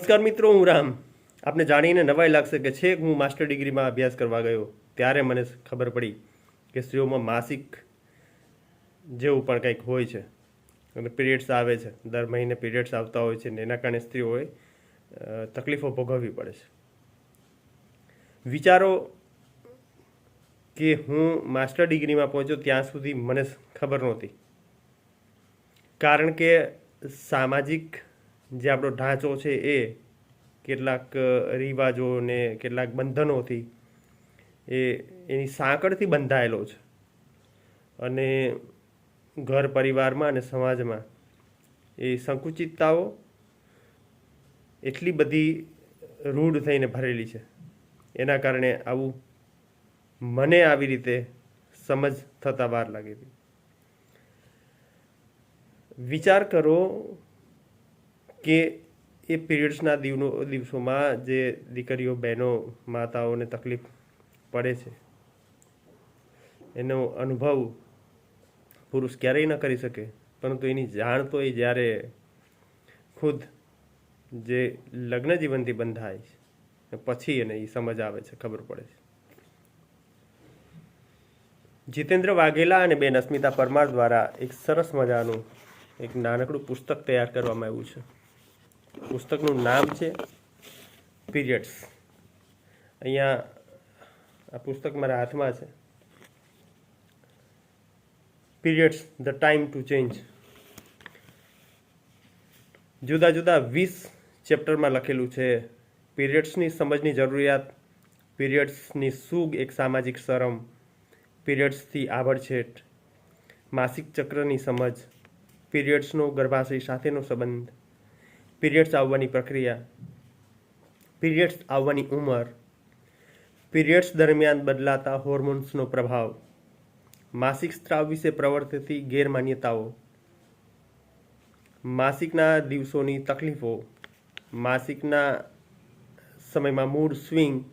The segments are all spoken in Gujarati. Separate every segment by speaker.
Speaker 1: નમસ્કાર મિત્રો, હું રામ. આપને જાણીને નવાઈ લાગશે કે છેક હું માસ્ટર ડિગ્રીમાં અભ્યાસ કરવા ગયો, ત્યારે મને ખબર પડી કે સ્ત્રીઓમાં માસિક જેવું પણ કંઈક હોય છે. અને પીરિયડ્સ આવે છે. દર મહિને પીરિયડ્સ આવતા હોય છે ને એના કારણે સ્ત્રીઓએ તકલીફો ભોગવવી પડે છે. વિચારો કે હું માસ્ટર ડિગ્રીમાં પહોંચ્યો ત્યાં સુધી મને ખબર નહોતી. કારણ કે સામાજિક જે આપણો ઢાંચો છે એ કેટલાક રિવાજો ને કેટલાક બંધનોથી એ, એની સાંકળથી બંધાયેલો છે. અને ઘર પરિવારમાં અને સમાજમાં એ સંકુચિતતાઓ એટલી બધી રૂઢ થઈને ભરેલી છે. એના કારણે આવું મને આવી રીતે સમજ થતાં વાર લાગી હતી. વિચાર કરો કે એ પીરિયડ્સના દિવનો, દિવસોમાં જે દીકરીઓ, બહેનો, માતાઓને તકલીફ પડે છે, એનો અનુભવ પુરુષ ક્યારેય ન કરી શકે. પરંતુ એની જાણ તો એ જ્યારે ખુદ જે લગ્ન જીવનથી બંધાય છે પછી એને એ સમજ આવે છે, ખબર પડે છે. જીતેન્દ્ર વાઘેલા અને બેન અસ્મિતા પરમાર દ્વારા એક સરસ મજાનું એક નાનકડું પુસ્તક તૈયાર કરવામાં આવ્યું છે. પુસ્તકનું નામ છે પીરિયડ્સ. અહીંયા આ પુસ્તક મારા હાથમાં છે. Periods the time to change. જુદા જુદા વીસ ચેપ્ટરમાં લખેલું છે. પીરિયડ્સની સમજની જરૂરિયાત, પીરિયડ્સની સુગ એક સામાજિક શરમ, પીરિયડ્સથી આભડછેટ, માસિક ચક્રની સમજ, પીરિયડ્સનો ગર્ભાશય સાથેનો સંબંધ પીરિયડ્સ આવવાની પ્રક્રિયા, પીરિયડ્સ આવવાની ઉંમર, પીરિયડ્સ દરમિયાન બદલાતા હોર્મોન્સનો પ્રભાવ, માસિક સ્ત્રાવ વિશે પ્રવર્તતી ગેરમાન્યતાઓ, માસિકના દિવસોની તકલીફો, માસિકના સમયમાં મૂડ સ્વિંગ,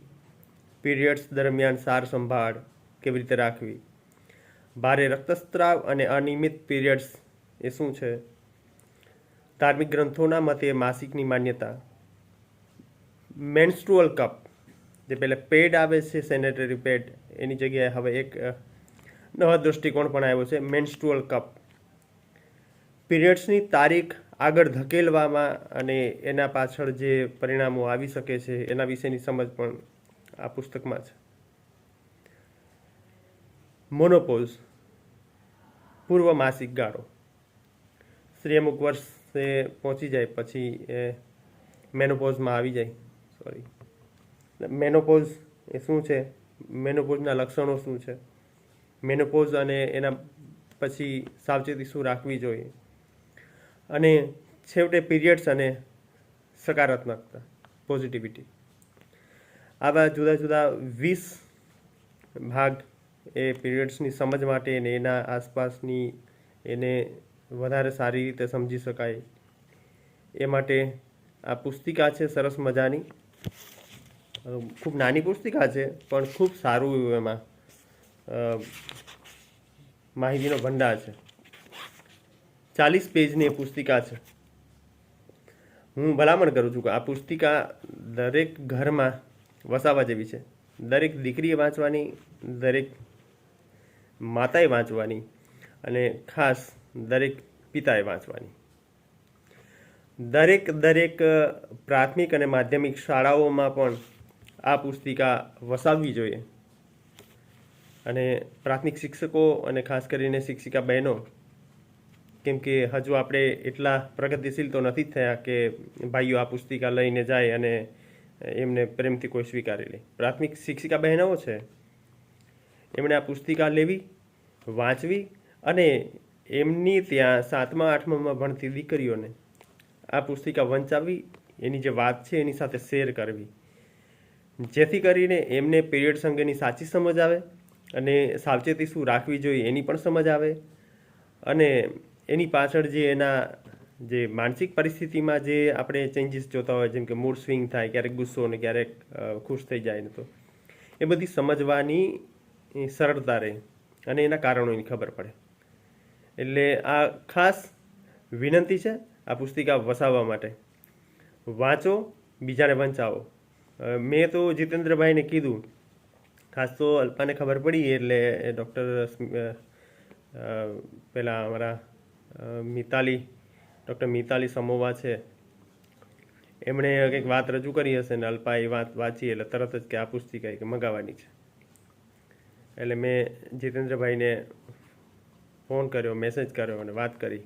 Speaker 1: પીરિયડ્સ દરમિયાન સાર સંભાળ કેવી રીતે રાખવી, ભારે રક્તસ્ત્રાવ અને અનિયમિત પીરિયડ્સ એ શું છે? ધાર્મિક ગ્રંથોના મતે માસિકની માન્યતા. મેન્સ્ટ્રુઅલ કપ, જે પહેલાં પેડ આવે છે, સેનેટરી પેડ, એની જગ્યાએ હવે એક નવા દૃષ્ટિકોણ પણ આવ્યો છે, મેન્સ્ટ્રુઅલ કપ. પીરિયડ્સની તારીખ આગળ ધકેલવામાં અને એના પાછળ જે પરિણામો આવી શકે છે, એના વિશેની સમજ પણ આ પુસ્તકમાં છે. મોનોપોઝ, પૂર્વ માસિક ગાળો. શ્રી અમુક વર્ષે પહોંચી જાય, પછી એ મેનોપોઝમાં આવી જાય. સોરી મેનોપોઝ એ શું છે? મેનોપોઝના લક્ષણો શું છે? મેનોપોઝ અને એના પછી સાવચેતી શું રાખવી જોઈએ? અને છેવટે પીરિયડ્સ અને સકારાત્મકતા પોઝિટિવિટી આવા જુદા જુદા વીસ ભાગ એ પીરિયડ્સની સમજ માટે અને એના આસપાસની એને વધારે સારી રીતે સમજી શકાય. એ માટે આ પુસ્તિકા છે, સરસ મજાની. ખૂબ નાની પુસ્તિકા છે, પણ ખૂબ સારું એવું એમાં. માહિતીનો ભંડાર છે. ચાલીસ પેજની એ પુસ્તિકા છે. હું ભલામણ કરું છું કે આ પુસ્તિકા દરેક ઘરમાં વસાવા જેવી છે. દરેક દીકરીએ વાંચવાની, દરેક માતાએ વાંચવાની અને ખાસ દરેક પિતાએ વાંચવાની. દરેક દરેક પ્રાથમિક અને માધ્યમિક શાળાઓમાં પણ આ પુસ્તિકા વસાવવી જોઈએ. અને પ્રાથમિક શિક્ષકો અને ખાસ કરીને શિક્ષિકા બહેનો, કેમ કે હજુ આપણે એટલા પ્રગતિશીલ તો નથી થયા કે ભાઈઓ આ પુસ્તિકા લઈને જાય અને એમને પ્રેમથી કોઈ સ્વીકારી લે. પ્રાથમિક શિક્ષિકા બહેનો છે. એમણે આ પુસ્તિકા લેવી, વાંચવી અને એમની ત્યાં સાતમા, આઠમામાં ભણતી દીકરીઓને આ પુસ્તિકા વંચાવી, એની જે વાત છે એની સાથે શેર કરવી. જેથી કરીને એમને પીરિયડ્સ અંગેની સાચી સમજ આવે અને સાવચેતી શું રાખવી જોઈએ એની પણ સમજ આવે અને એની પાછળ જે એના જે માનસિક પરિસ્થિતિમાં જે આપણે ચેન્જીસ જોતા હોય, જેમ કે મૂડ સ્વિંગ થાય, ક્યારેક ગુસ્સો ને ક્યારેક ખુશ થઈ જાય ને તો, એ બધી સમજવાની સરળતા રહે અને એના કારણોની ખબર પડે. એટલે આ ખાસ વિનંતી છે આ પુસ્તિકા વસાવવા માટે. વાંચો, બીજાને વંચાવો. મેં તો જીતેન્દ્રભાઈને કીધું. ખાસ તો અલ્પાને ખબર પડી એટલે ડૉક્ટર પેલા અમારા મિતાલી, ડૉક્ટર મિતાલી સમોવા છે. એમણે કંઈક વાત રજૂ કરી હશે ને અલ્પા એ વાત વાંચી એટલે તરત જ કે આ પુસ્તિકા કે મંગાવવાની છે. એટલે મેં જીતેન્દ્રભાઈને ફોન કર્યો મેસેજ કર્યો અને વાત કરી.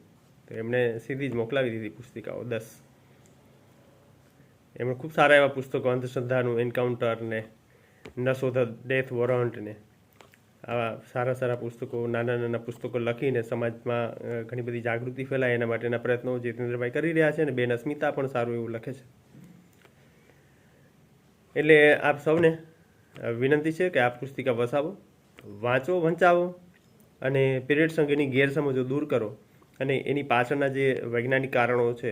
Speaker 1: તો એમણે સીધી જ મોકલાવી દીધી પુસ્તિકાઓ, દસ. એમણે ખૂબ સારા એવા પુસ્તકો, અંધશ્રદ્ધાનું એન્કાઉન્ટર ને, નસો ધ ડેથ વોરંટ ને, આવા સારા સારા પુસ્તકો, નાના નાના પુસ્તકો લખીને સમાજમાં ઘણી બધી જાગૃતિ ફેલાય એના માટેના પ્રયત્નો જીતેન્દ્રભાઈ કરી રહ્યા છે અને બેન અસ્મિતા પણ સારું એવું લખે છે. એટલે આપ સૌને વિનંતી છે કે આ પુસ્તિકા વસાવો, વાંચો, વંચાવો. અને પીરિયડ અંગેની ગેરસમજો દૂર કરો અને એની પાછળના જે વૈજ્ઞાનિક કારણો છે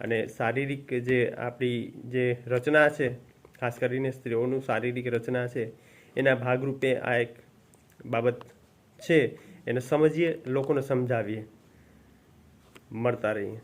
Speaker 1: અને શારીરિક જે આપણી જે રચના છે, ખાસ કરીને સ્ત્રીઓનું શારીરિક રચના છે, એના ભાગરૂપે આ એક બાબત છે. એને સમજીએ, લોકોને સમજાવીએ. મળતા રહીએ.